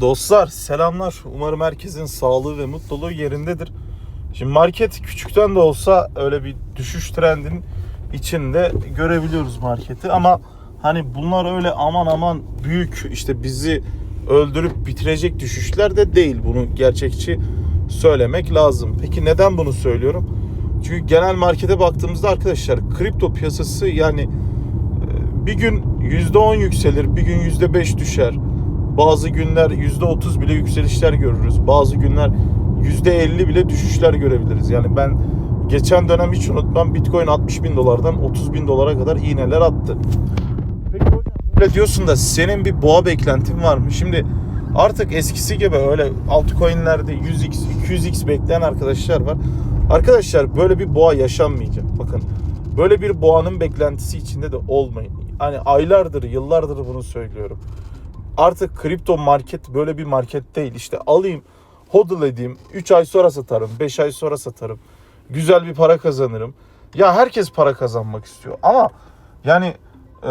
Dostlar selamlar. Umarım herkesin sağlığı ve mutluluğu yerindedir. Şimdi market küçükten de olsa öyle bir düşüş trendinin içinde görebiliyoruz marketi ama hani bunlar öyle aman aman büyük işte bizi öldürüp bitirecek düşüşler de değil. Bunu gerçekçi söylemek lazım. Peki neden bunu söylüyorum? Çünkü genel markete baktığımızda arkadaşlar kripto piyasası yani e, bir gün %10 yükselir, bir gün %5 düşer. Bazı günler %30 bile yükselişler görürüz. Bazı günler %50 bile düşüşler görebiliriz. Yani ben geçen dönem hiç unutmam Bitcoin 60 bin dolardan 30 bin dolara kadar iğneler attı. Peki hocam böyle diyorsun da senin bir boğa beklentin var mı? Şimdi artık eskisi gibi öyle altcoin'lerde 100x 200x bekleyen arkadaşlar var. Arkadaşlar böyle bir boğa yaşanmayacak. Bakın böyle bir boğanın beklentisi içinde de olmayın. Hani aylardır, yıllardır bunu söylüyorum. Artık kripto market böyle bir market değil. İşte alayım, hodl edeyim, 3 ay sonra satarım, 5 ay sonra satarım. Güzel bir para kazanırım. Ya herkes para kazanmak istiyor ama yani e,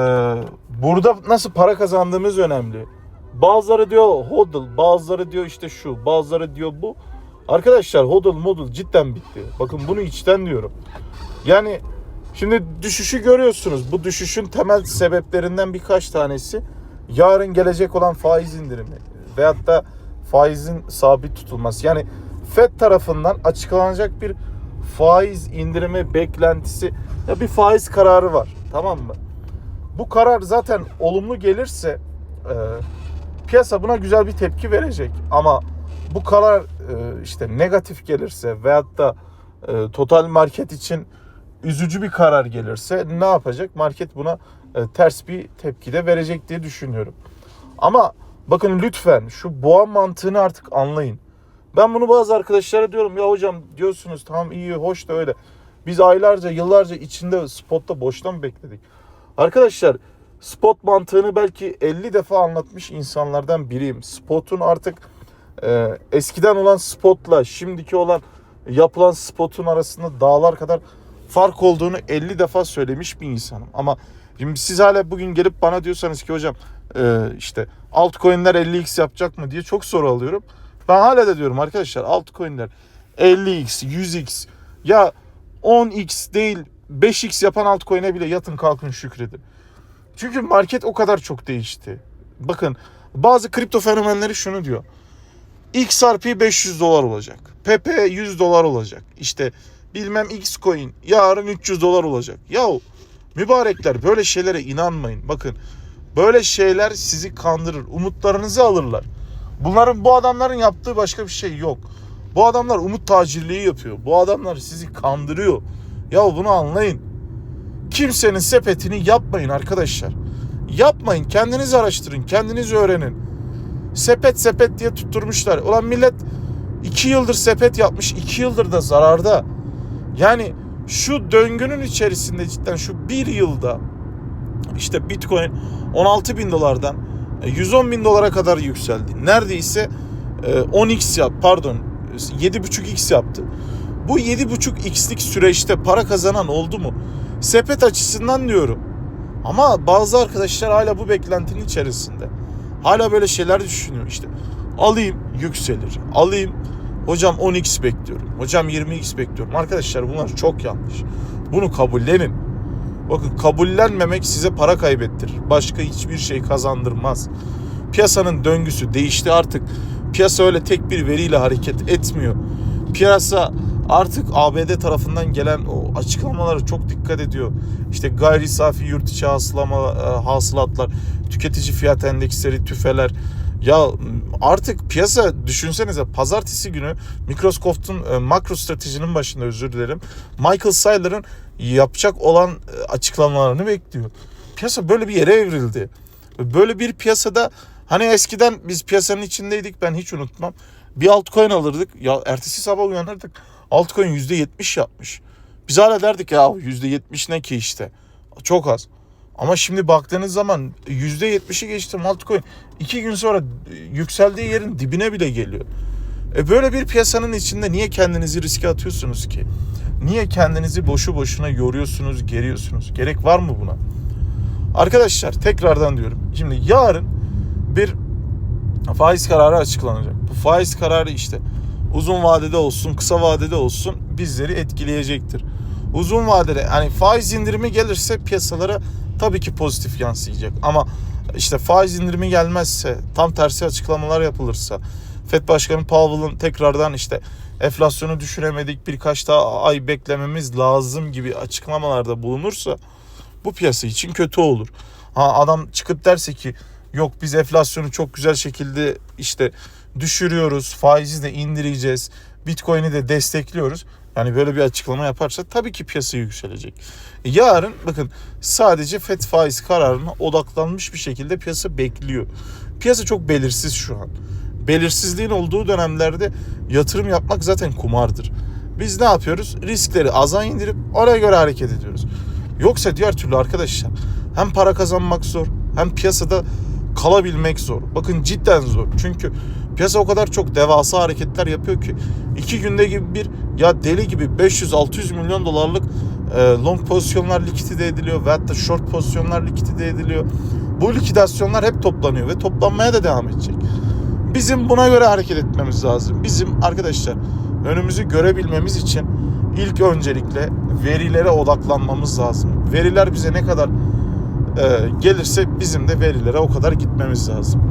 burada nasıl para kazandığımız önemli. Bazıları diyor hodl, bazıları diyor işte şu, bazıları diyor bu. Arkadaşlar hodl modul cidden bitti. Bakın bunu içten diyorum. Yani şimdi düşüşü görüyorsunuz. Bu düşüşün temel sebeplerinden birkaç tanesi yarın gelecek olan faiz indirimi veyahut da faizin sabit tutulması. Yani FED tarafından açıklanacak bir faiz indirimi beklentisi ya bir faiz kararı var. Tamam mı? Bu karar zaten olumlu gelirse e, piyasa buna güzel bir tepki verecek. Ama bu karar e, işte negatif gelirse veyahut da e, total market için üzücü bir karar gelirse ne yapacak? Market buna ters bir tepki de verecek diye düşünüyorum. Ama bakın lütfen şu boğa mantığını artık anlayın. Ben bunu bazı arkadaşlara diyorum ya hocam diyorsunuz tamam iyi hoş da öyle. Biz aylarca yıllarca içinde spotta boştan bekledik. Arkadaşlar spot mantığını belki 50 defa anlatmış insanlardan biriyim. Spotun artık e, eskiden olan spotla şimdiki olan yapılan spotun arasında dağlar kadar fark olduğunu 50 defa söylemiş bir insanım. Ama şimdi siz hala bugün gelip bana diyorsanız ki hocam e, işte altcoin'ler 50x yapacak mı diye çok soru alıyorum. Ben hala da diyorum arkadaşlar altcoin'ler 50x, 100x ya 10x değil 5x yapan altcoin'e bile yatın kalkın şükredin. Çünkü market o kadar çok değişti. Bakın bazı kripto fenomenleri şunu diyor. XRP 500 dolar olacak. PP 100 dolar olacak. İşte bilmem X coin yarın 300 dolar olacak. Yahu mübarekler böyle şeylere inanmayın. Bakın böyle şeyler sizi kandırır. Umutlarınızı alırlar. Bunların bu adamların yaptığı başka bir şey yok. Bu adamlar umut tacirliği yapıyor. Bu adamlar sizi kandırıyor. Ya bunu anlayın. Kimsenin sepetini yapmayın arkadaşlar. Yapmayın. Kendiniz araştırın. Kendiniz öğrenin. Sepet sepet diye tutturmuşlar. Ulan millet iki yıldır sepet yapmış. iki yıldır da zararda. Yani şu döngünün içerisinde cidden şu bir yılda işte Bitcoin 16 bin dolardan 110 bin dolara kadar yükseldi. Neredeyse 10x yap pardon 7.5x yaptı. Bu 7.5x'lik süreçte para kazanan oldu mu? Sepet açısından diyorum. Ama bazı arkadaşlar hala bu beklentinin içerisinde. Hala böyle şeyler düşünüyor işte. Alayım yükselir. Alayım hocam 10x bekliyorum. Hocam 20x bekliyorum. Arkadaşlar bunlar çok yanlış. Bunu kabullenin. Bakın kabullenmemek size para kaybettirir. Başka hiçbir şey kazandırmaz. Piyasanın döngüsü değişti artık. Piyasa öyle tek bir veriyle hareket etmiyor. Piyasa artık ABD tarafından gelen o açıklamalara çok dikkat ediyor. İşte gayri safi yurt içi hasılama, e, hasılatlar, tüketici fiyat endeksleri, tüfeler. Ya artık piyasa düşünsenize pazartesi günü Microsoft'un e, makro stratejinin başında özür dilerim. Michael Saylor'ın yapacak olan e, açıklamalarını bekliyor. Piyasa böyle bir yere evrildi. Böyle bir piyasada hani eskiden biz piyasanın içindeydik ben hiç unutmam. Bir altcoin alırdık. Ya ertesi sabah uyanırdık. Altcoin %70 yapmış. Biz hala derdik ya %70 ne ki işte. Çok az. Ama şimdi baktığınız zaman %70'i geçtim altcoin. iki gün sonra yükseldiği yerin dibine bile geliyor. E böyle bir piyasanın içinde niye kendinizi riske atıyorsunuz ki? Niye kendinizi boşu boşuna yoruyorsunuz, geriyorsunuz? Gerek var mı buna? Arkadaşlar tekrardan diyorum. Şimdi yarın bir faiz kararı açıklanacak. Bu faiz kararı işte uzun vadede olsun, kısa vadede olsun bizleri etkileyecektir. Uzun vadede hani faiz indirimi gelirse piyasalara tabii ki pozitif yansıyacak. Ama işte faiz indirimi gelmezse, tam tersi açıklamalar yapılırsa, FED Başkanı Powell'ın tekrardan işte enflasyonu düşüremedik birkaç daha ay beklememiz lazım gibi açıklamalarda bulunursa bu piyasa için kötü olur. Ha adam çıkıp derse ki yok biz enflasyonu çok güzel şekilde işte düşürüyoruz, faizi de indireceğiz, Bitcoin'i de destekliyoruz. Yani böyle bir açıklama yaparsa tabii ki piyasa yükselecek. Yarın bakın sadece FED faiz kararına odaklanmış bir şekilde piyasa bekliyor. Piyasa çok belirsiz şu an. Belirsizliğin olduğu dönemlerde yatırım yapmak zaten kumardır. Biz ne yapıyoruz? Riskleri aza indirip oraya göre hareket ediyoruz. Yoksa diğer türlü arkadaşlar hem para kazanmak zor hem piyasada kalabilmek zor. Bakın cidden zor. Çünkü piyasa o kadar çok devasa hareketler yapıyor ki iki günde gibi bir ya deli gibi 500-600 milyon dolarlık e, long pozisyonlar likidite ediliyor ve hatta short pozisyonlar likidite ediliyor. Bu likidasyonlar hep toplanıyor ve toplanmaya da devam edecek. Bizim buna göre hareket etmemiz lazım. Bizim arkadaşlar önümüzü görebilmemiz için ilk öncelikle verilere odaklanmamız lazım. Veriler bize ne kadar e, gelirse bizim de verilere o kadar gitmemiz lazım.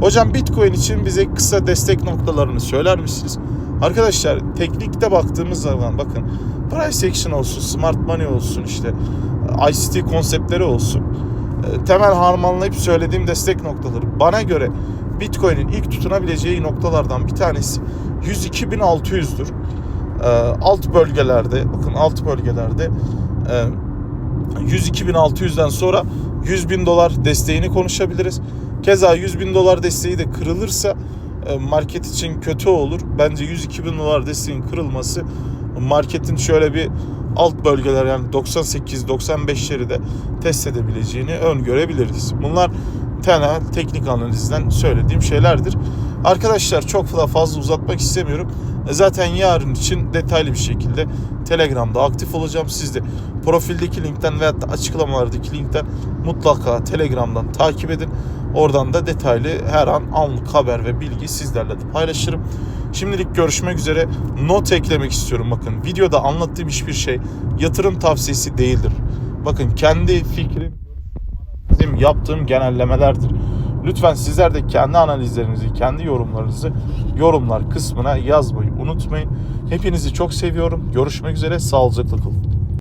Hocam Bitcoin için bize kısa destek noktalarını söyler misiniz? Arkadaşlar teknikte baktığımız zaman bakın price action olsun, smart money olsun işte ICT konseptleri olsun. e, Temel harmanlayıp söylediğim destek noktaları. Bana göre Bitcoin'in ilk tutunabileceği noktalardan bir tanesi 102.600'dür. E, alt bölgelerde bakın alt bölgelerde e, 102.600'den sonra 100 bin dolar desteğini konuşabiliriz. Keza 100 bin dolar desteği de kırılırsa e, market için kötü olur. Bence 102 bin dolar desteğin kırılması marketin şöyle bir alt bölgeler yani 98-95'leri de test edebileceğini öngörebiliriz. Bunlar temel teknik analizden söylediğim şeylerdir. Arkadaşlar çok da fazla uzatmak istemiyorum. E, Zaten yarın için detaylı bir şekilde Telegram'da aktif olacağım. Siz de profildeki linkten veyahut da açıklamalardaki linkten mutlaka Telegram'dan takip edin. Oradan da detaylı her an anlık haber ve bilgi sizlerle de paylaşırım. Şimdilik görüşmek üzere. Not eklemek istiyorum bakın. Videoda anlattığım hiçbir şey yatırım tavsiyesi değildir. Bakın kendi fikrim, yaptığım genellemelerdir. Lütfen sizler de kendi analizlerinizi, kendi yorumlarınızı yorumlar kısmına yazmayı unutmayın. Hepinizi çok seviyorum. Görüşmek üzere. Sağlıcakla kalın.